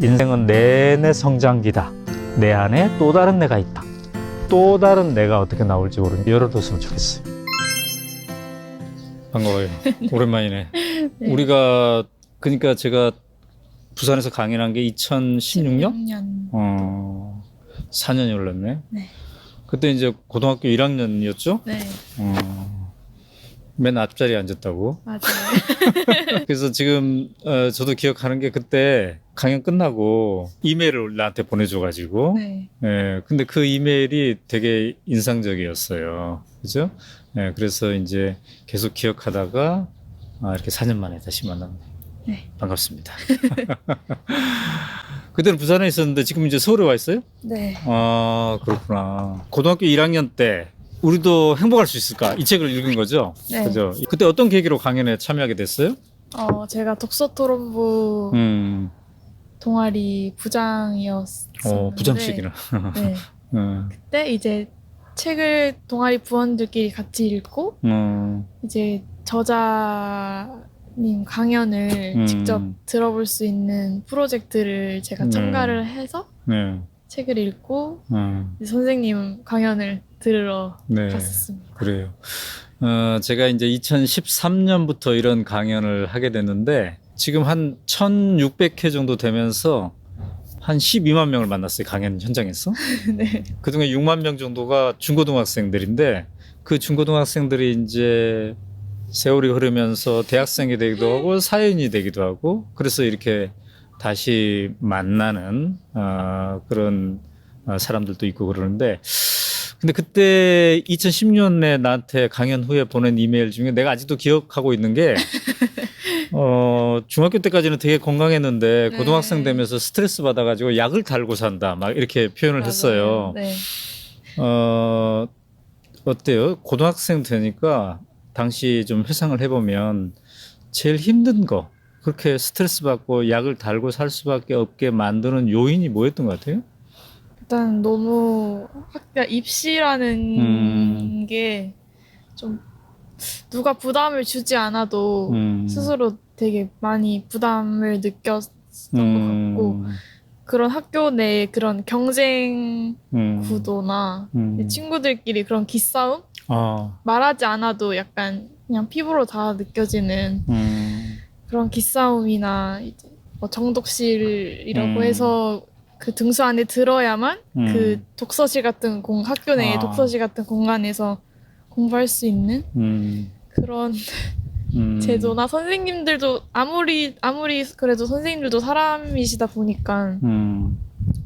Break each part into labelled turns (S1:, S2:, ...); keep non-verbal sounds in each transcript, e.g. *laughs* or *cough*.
S1: 인생은 내내 성장기다. 내 안에 또 다른 내가 있다. 또 다른 내가 어떻게 나올지 모르니 열어뒀으면 좋겠어요. 반가워요. *laughs* 오랜만이네.
S2: 네.
S1: 우리가 그러니까 제가 부산에서 강연한 게 2016년?
S2: 16년.
S1: 어, 4년이 흘렀네.
S2: 네.
S1: 그때 이제 고등학교 1학년이었죠?
S2: 네,
S1: 어, 맨 앞자리에 앉았다고.
S2: 맞아요. *laughs*
S1: 그래서 지금 어, 저도 기억하는 게 그때 강연 끝나고 이메일을 나한테 보내줘가지고
S2: 네,
S1: 예, 근데 그 이메일이 되게 인상적이었어요. 그죠? 예, 그래서 이제 계속 기억하다가 아, 이렇게 4년 만에 다시 만났네.
S2: 네.
S1: 반갑습니다. *laughs* 그때는 부산에 있었는데 지금 이제 서울에 와 있어요?
S2: 네.
S1: 아, 그렇구나. 고등학교 1학년 때 우리도 행복할 수 있을까? 이 책을 읽은 거죠?
S2: 네.
S1: 그죠? 그때 어떤 계기로 강연에 참여하게 됐어요?
S2: 어, 제가 독서 토론부
S1: 음,
S2: 동아리 부장이었었는데
S1: 어, 부장식이나.
S2: 네.
S1: 음, *laughs*
S2: 그때 이제 책을 동아리 부원들끼리 같이 읽고
S1: 음,
S2: 이제 저자님 강연을
S1: 음.
S2: 직접 들어볼 수 있는 프로젝트를 제가
S1: 네.
S2: 참가를 해서
S1: 네.
S2: 책을 읽고
S1: 음,
S2: 이제 선생님 강연을 들으러
S1: 네.
S2: 갔었습니다.
S1: 그래요. 어, 제가 이제 2013년부터 이런 강연을 하게 됐는데 지금 한 1600회 정도 되면서 한 12만 명을 만났어요. 강연 현장에서. *laughs*
S2: 네.
S1: 그중에 6만 명 정도가 중고등학생들인데 그 중고등학생들이 이제 세월이 흐르면서 대학생이 되기도 하고 사연이 되기도 하고 그래서 이렇게 다시 만나는 어, 그런 어, 사람들도 있고 그러는데 근데 그때 2010년에 나한테 강연 후에 보낸 이메일 중에 내가 아직도 기억하고 있는 게 *laughs* 어, 중학교 때까지는 되게 건강했는데
S2: 네.
S1: 고등학생 되면서 스트레스 받아가지고 약을 달고 산다 막 이렇게 표현을 했어요.
S2: 맞아요. 네.
S1: 어, 어때요? 고등학생 되니까 당시 좀 회상을 해보면 제일 힘든 거 그렇게 스트레스 받고 약을 달고 살 수밖에 없게 만드는 요인이 뭐였던 것 같아요?
S2: 일단 너무 학교 입시라는
S1: 음.
S2: 게좀 누가 부담을 주지 않아도
S1: 음.
S2: 스스로 되게 많이 부담을 느꼈던
S1: 음.
S2: 것 같고 그런 학교 내의 그런 경쟁
S1: 음.
S2: 구도나
S1: 음.
S2: 친구들끼리 그런 기싸움
S1: 아,
S2: 말하지 않아도 약간 그냥 피부로 다 느껴지는
S1: 음.
S2: 그런 기싸움이나 이제 뭐 정독실이라고
S1: 음.
S2: 해서 그 등수 안에 들어야만
S1: 음.
S2: 그 독서실 같은 공 학교 내의
S1: 아.
S2: 독서실 같은 공간에서 공부할 수 있는
S1: 음.
S2: 그런
S1: 음.
S2: 제도나 선생님들도 아무리 아무리 그래도 선생님들도 사람이시다 보니까
S1: 음.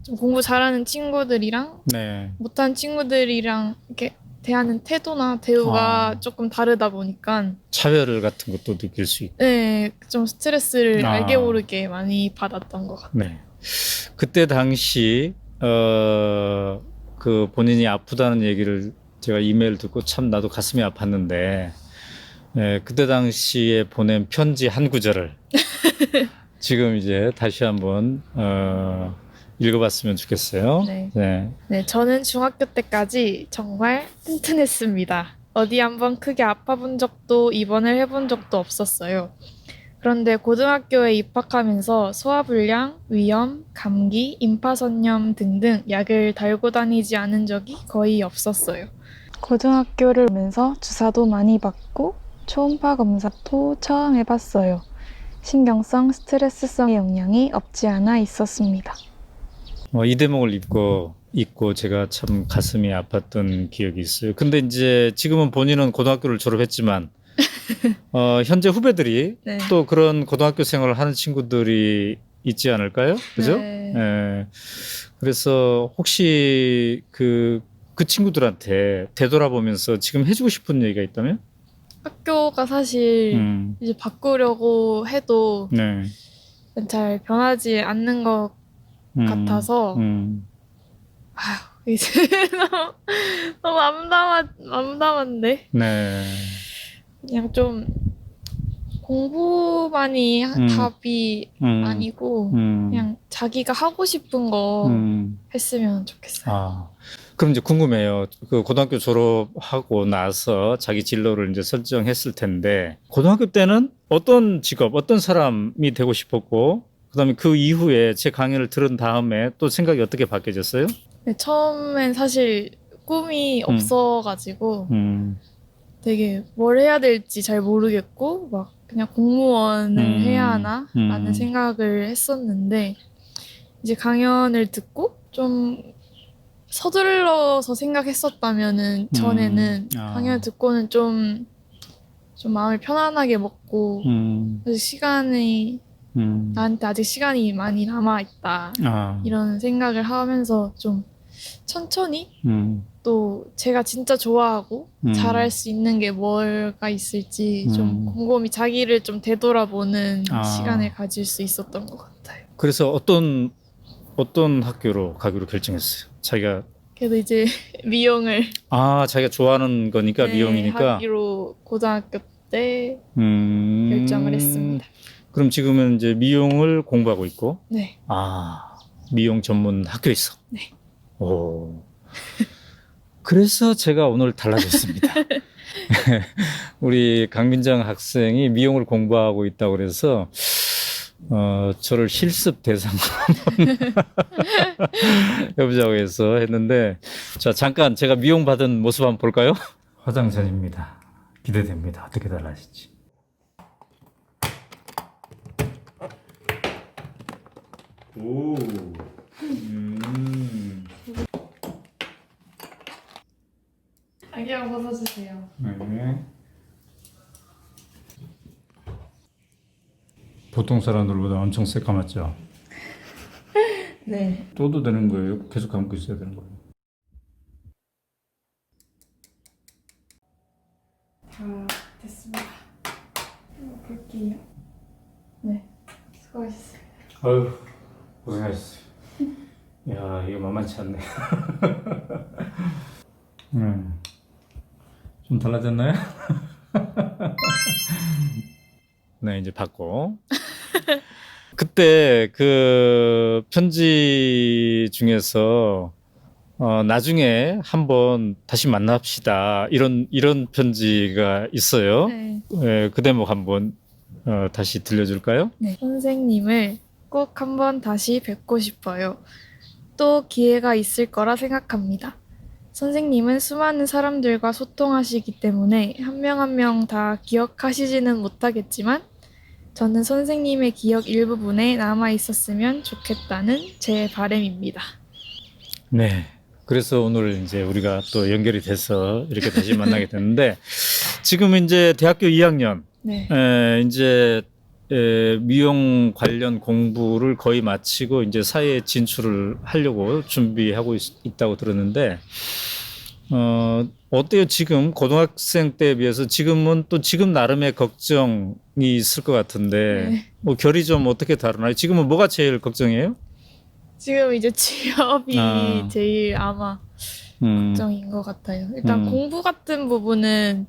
S2: 좀 공부 잘하는 친구들이랑
S1: 네.
S2: 못하는 친구들이랑 이렇게 대하는 태도나 대우가
S1: 아.
S2: 조금 다르다 보니까
S1: 차별 같은 것도 느낄 수 있고.
S2: 네, 좀 스트레스를
S1: 아.
S2: 알게 모르게 많이 받았던 것 같아요.
S1: 네. 그때 당시 어, 그 본인이 아프다는 얘기를 제가 이메일 듣고 참 나도 가슴이 아팠는데 예, 그때 당시에 보낸 편지 한 구절을 *laughs* 지금 이제 다시 한번 어, 읽어봤으면 좋겠어요.
S2: 네.
S1: 네.
S2: 네, 저는 중학교 때까지 정말 튼튼했습니다. 어디 한번 크게 아파본 적도 입원을 해본 적도 없었어요. 그런데 고등학교에 입학하면서 소화불량, 위염, 감기, 임파선염 등등 약을 달고 다니지 않은 적이 거의 없었어요.
S3: 고등학교를 오면서 주사도 많이 받고 초음파 검사도 처음 해봤어요. 신경성 스트레스성의 영향이 없지 않아 있었습니다.
S1: 어, 이 대목을 읽고 읽고 제가 참 가슴이 아팠던 기억이 있어요. 근데 이제 지금은 본인은 고등학교를 졸업했지만 *laughs* 어, 현재 후배들이
S2: 네.
S1: 또 그런 고등학교 생활을 하는 친구들이 있지 않을까요? 그죠?
S2: 네.
S1: 예. 그래서 혹시 그, 그 친구들한테 되돌아보면서 지금 해주고 싶은 얘기가 있다면?
S2: 학교가 사실
S1: 음,
S2: 이제 바꾸려고 해도
S1: 네.
S2: 잘 변하지 않는 것
S1: 음,
S2: 같아서
S1: 음,
S2: 아휴, 이제 *laughs* 너무, 너무 암담한, 암담한데?
S1: 네.
S2: 그냥 좀 공부만이 하-
S1: 음.
S2: 답이
S1: 음,
S2: 아니고
S1: 음,
S2: 그냥 자기가 하고 싶은 거
S1: 음.
S2: 했으면 좋겠어요.
S1: 아, 그럼 이제 궁금해요. 그 고등학교 졸업하고 나서 자기 진로를 이제 설정했을 텐데, 고등학교 때는 어떤 직업, 어떤 사람이 되고 싶었고, 그다음에 그 이후에 제 강연을 들은 다음에 또 생각이 어떻게 바뀌어졌어요?
S2: 네, 처음엔 사실 꿈이
S1: 음.
S2: 없어가지고
S1: 음,
S2: 되게 뭘 해야 될지 잘 모르겠고 막 그냥 공무원을
S1: 음.
S2: 해야 하나
S1: 음.
S2: 라는 생각을 했었는데 이제 강연을 듣고 좀 서둘러서 생각했었다면은 전에는
S1: 음. 아.
S2: 강연 듣고는 좀, 좀 마음을 편안하게 먹고
S1: 음,
S2: 아직 시간이
S1: 음.
S2: 나한테 아직 시간이 많이 남아 있다
S1: 아,
S2: 이런 생각을 하면서 좀 천천히
S1: 음,
S2: 또 제가 진짜 좋아하고
S1: 음.
S2: 잘할 수 있는 게 뭐가 있을지
S1: 음.
S2: 좀 곰곰이 자기를 좀 되돌아보는
S1: 아.
S2: 시간을 가질 수 있었던 것 같아요.
S1: 그래서 어떤 어떤 학교로 가기로 결정했어요? 자기가
S2: 그래도 이제 *laughs* 미용을
S1: 아 자기가 좋아하는 거니까
S2: 네,
S1: 미용이니까
S2: 하기로 고등학교 때
S1: 음,
S2: 결정을 했습니다.
S1: 그럼 지금은 이제 미용을 공부하고 있고
S2: 네,
S1: 아 미용 전문 학교에 있어.
S2: 네.
S1: 오. 그래서 제가 오늘 달라졌습니다. *laughs* *laughs* 우리 강민정 학생이 미용을 공부하고 있다고 그래서 어, 저를 실습 대상으로 한번 *laughs* 해보자고 해서 했는데 자 잠깐 제가 미용 받은 모습 한번 볼까요? 화장 전입니다. 기대됩니다. 어떻게 달라질지. 오. 음.
S2: 안경 벗어주세요.
S1: 네. 보통 사람들보다 엄청 새까맣죠? *laughs*
S2: 네.
S1: 떠도 되는 거예요? 계속 감고 있어야 되는 거예요?
S2: 다 됐습니다. 한번 볼게요. 네, 수고하셨어요.
S1: 아유, 고생하셨어요. *laughs* 야, 이거 만만치 않네. 음. *laughs* 좀 달라졌나요? *laughs* 네, 이제 받고. *laughs* 그때 그 편지 중에서 어, 나중에 한번 다시 만납시다. 이런, 이런 편지가 있어요.
S2: 네.
S1: 예, 그 대목 한번 어, 다시 들려줄까요?
S2: 네. 선생님을 꼭 한번 다시 뵙고 싶어요. 또 기회가 있을 거라 생각합니다. 선생님은 수많은 사람들과 소통하시기 때문에 한 명 한 명 다 기억하시지는 못하겠지만 저는 선생님의 기억 일부분에 남아 있었으면 좋겠다는 제 바람입니다.
S1: 네. 그래서 오늘 이제 우리가 또 연결이 돼서 이렇게 다시 만나게 됐는데 *laughs* 지금 이제 대학교 2학년
S2: 네.
S1: 에, 이제 에, 미용 관련 공부를 거의 마치고 이제 사회에 진출을 하려고 준비하고 있, 다고 들었는데 어, 어때요? 지금 고등학생 때에 비해서 지금은 또 지금 나름의 걱정이 있을 것 같은데
S2: 네.
S1: 뭐 결이 좀 어떻게 다르나요? 지금은 뭐가 제일 걱정이에요?
S2: 지금 이제 취업이
S1: 아.
S2: 제일 아마
S1: 음,
S2: 걱정인 것 같아요. 일단
S1: 음.
S2: 공부 같은 부분은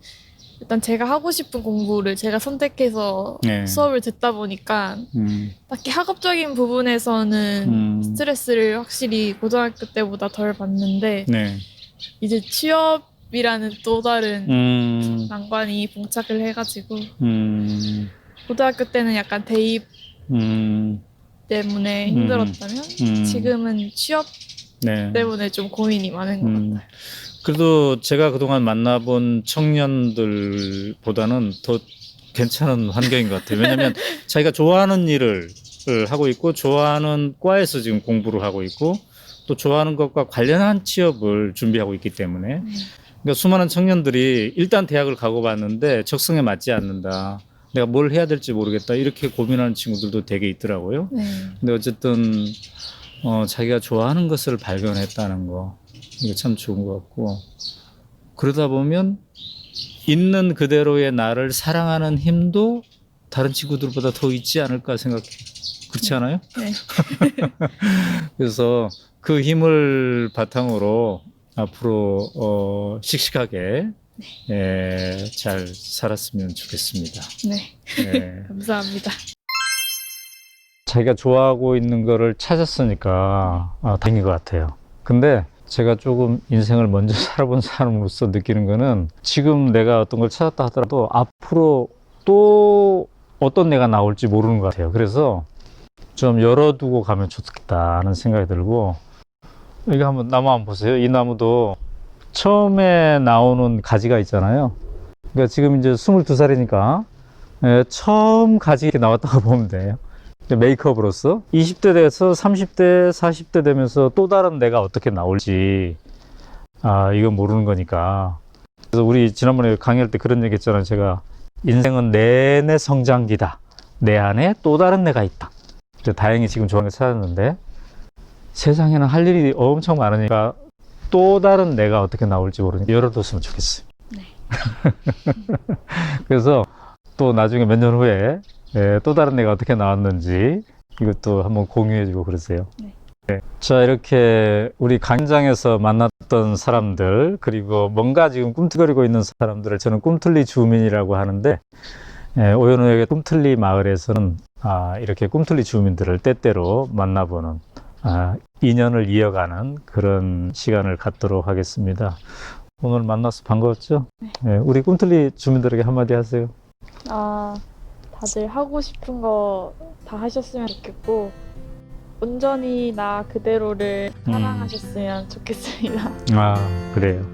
S2: 일단 제가 하고 싶은 공부를 제가 선택해서
S1: 네.
S2: 수업을 듣다 보니까
S1: 음,
S2: 딱히 학업적인 부분에서는
S1: 음.
S2: 스트레스를 확실히 고등학교 때보다 덜 받는데
S1: 네.
S2: 이제 취업이라는 또 다른
S1: 음,
S2: 난관이 봉착을 해가지고
S1: 음,
S2: 고등학교 때는 약간 대입
S1: 음,
S2: 때문에
S1: 음.
S2: 힘들었다면
S1: 음.
S2: 지금은 취업
S1: 네.
S2: 때문에 좀 고민이 많은 것
S1: 음.
S2: 같아요.
S1: 그래도 제가 그동안 만나본 청년들보다는 더 괜찮은 환경인 것 같아요. 왜냐하면 *laughs* 자기가 좋아하는 일을 하고 있고 좋아하는 과에서 지금 공부를 하고 있고 또 좋아하는 것과 관련한 취업을 준비하고 있기 때문에
S2: 네.
S1: 그러니까 수많은 청년들이 일단 대학을 가고 봤는데 적성에 맞지 않는다. 내가 뭘 해야 될지 모르겠다. 이렇게 고민하는 친구들도 되게 있더라고요.
S2: 네.
S1: 근데 어쨌든 어, 자기가 좋아하는 것을 발견했다는 거 이거 참 좋은 것 같고 그러다 보면 있는 그대로의 나를 사랑하는 힘도 다른 친구들보다 더 있지 않을까 생각해. 그렇지 않아요?
S2: 네. *laughs*
S1: 그래서 그 힘을 바탕으로 앞으로 어, 씩씩하게 예, 잘 살았으면 좋겠습니다.
S2: 네.
S1: 예. *laughs*
S2: 감사합니다.
S1: 자기가 좋아하고 있는 거를 찾았으니까 아, 다행인 것 같아요. 근데 제가 조금 인생을 먼저 *laughs* 살아본 사람으로서 느끼는 거는 지금 내가 어떤 걸 찾았다 하더라도 앞으로 또 어떤 내가 나올지 모르는 것 같아요. 그래서 좀 열어두고 가면 좋겠다 하는 생각이 들고 이거 한번 나무 한번 보세요. 이 나무도 처음에 나오는 가지가 있잖아요. 그러니까 지금 이제 22살이니까 예, 처음 가지 이렇게 나왔다고 *laughs* 보면 돼요. 메이크업으로서 20대 돼서 30대, 40대 되면서 또 다른 내가 어떻게 나올지 아 이건 모르는 거니까. 그래서 우리 지난번에 강의할 때 그런 얘기 했잖아요. 제가 인생은 내내 성장기다. 내 안에 또 다른 내가 있다. 다행히 지금 좋은 걸 찾았는데 세상에는 할 일이 엄청 많으니까 또 다른 내가 어떻게 나올지 모르니까 열어뒀으면 좋겠어요.
S2: 네. *laughs*
S1: 그래서 또 나중에 몇 년 후에 예, 또 다른 내가 어떻게 나왔는지 이것도 한번 공유해주고 그러세요.
S2: 네.
S1: 네. 자 이렇게 우리 강장에서 만났던 사람들 그리고 뭔가 지금 꿈틀거리고 있는 사람들을 저는 꿈틀리 주민이라고 하는데 예, 오연호역의 꿈틀리 마을에서는 아, 이렇게 꿈틀리 주민들을 때때로 만나보는 아, 인연을 이어가는 그런 시간을 갖도록 하겠습니다. 오늘 만나서 반가웠죠? 예, 우리 꿈틀리 주민들에게 한마디 하세요.
S2: 아, 다들 하고 싶은 거 다 하셨으면 좋겠고 온전히 나 그대로를
S1: 음.
S2: 사랑하셨으면 좋겠습니다.
S1: 아, 그래요.